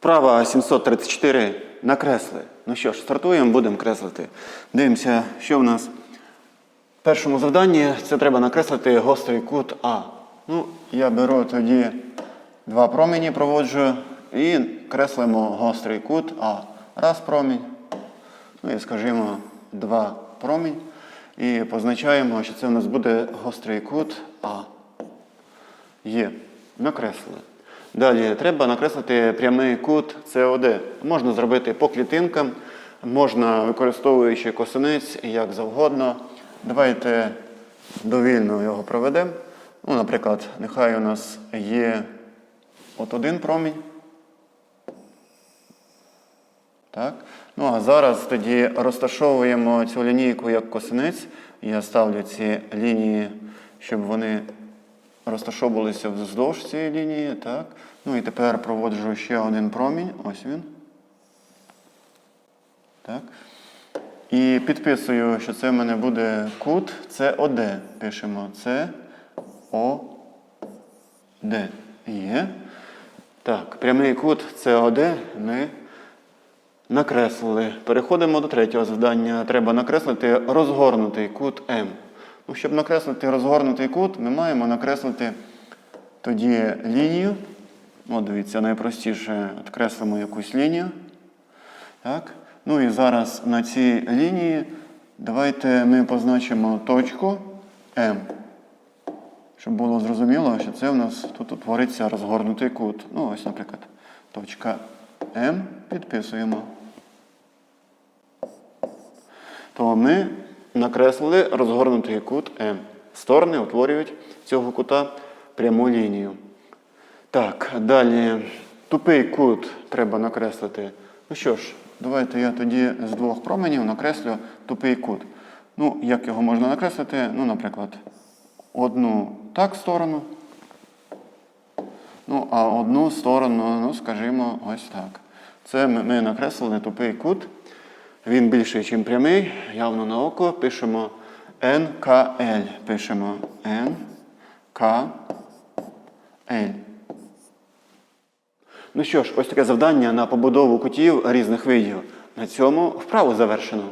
Вправа 734 накресли. Ну що ж, стартуємо, будемо креслити. Дивимося, що в нас в першому завданні. Це треба накреслити гострий кут А. Ну, я беру тоді два промені, проводжу і креслимо гострий кут А. Раз промінь. Ну і скажімо, два промінь. І позначаємо, що це в нас буде гострий кут А. Є. Накреслили. Далі треба накреслити прямий кут СОД. Можна зробити по клітинкам, можна використовуючи косинець як завгодно. Давайте довільно його проведемо. Ну, наприклад, нехай у нас є от один промінь. Так? Ну а зараз тоді розташовуємо цю лінійку як косинець. Я ставлю ці лінії, щоб вони розташовувалися вздовж цієї лінії. Так? Ну і тепер проводжу ще один промінь. Ось він. Так. І підписую, що це в мене буде кут СОД. Пишемо СОД. Є. Так, прямий кут СОД ми накреслили. Переходимо до третього завдання. Треба накреслити розгорнутий кут М. Ну, щоб накреслити розгорнутий кут, ми маємо накреслити тоді лінію. От дивіться, найпростіше відкреслимо якусь лінію. Так. Ну і зараз на цій лінії давайте ми позначимо точку М. Щоб було зрозуміло, що це в нас тут утвориться розгорнутий кут. Ну, ось, наприклад, точка М підписуємо. То ми накреслили розгорнутий кут М. Сторони утворюють цього кута пряму лінію. Так, далі тупий кут треба накреслити. Ну що ж, давайте я тоді з двох променів накреслю тупий кут. Ну, як його можна накреслити? Ну, наприклад, одну так сторону. Ну, а одну сторону, ну, скажімо, ось так. Це ми, накреслили тупий кут. Він більший, ніж прямий, явно на око. Пишемо НКЛ. Пишемо НКЛ. Ну що ж, ось таке завдання на побудову кутів різних видів. На цьому вправу завершено.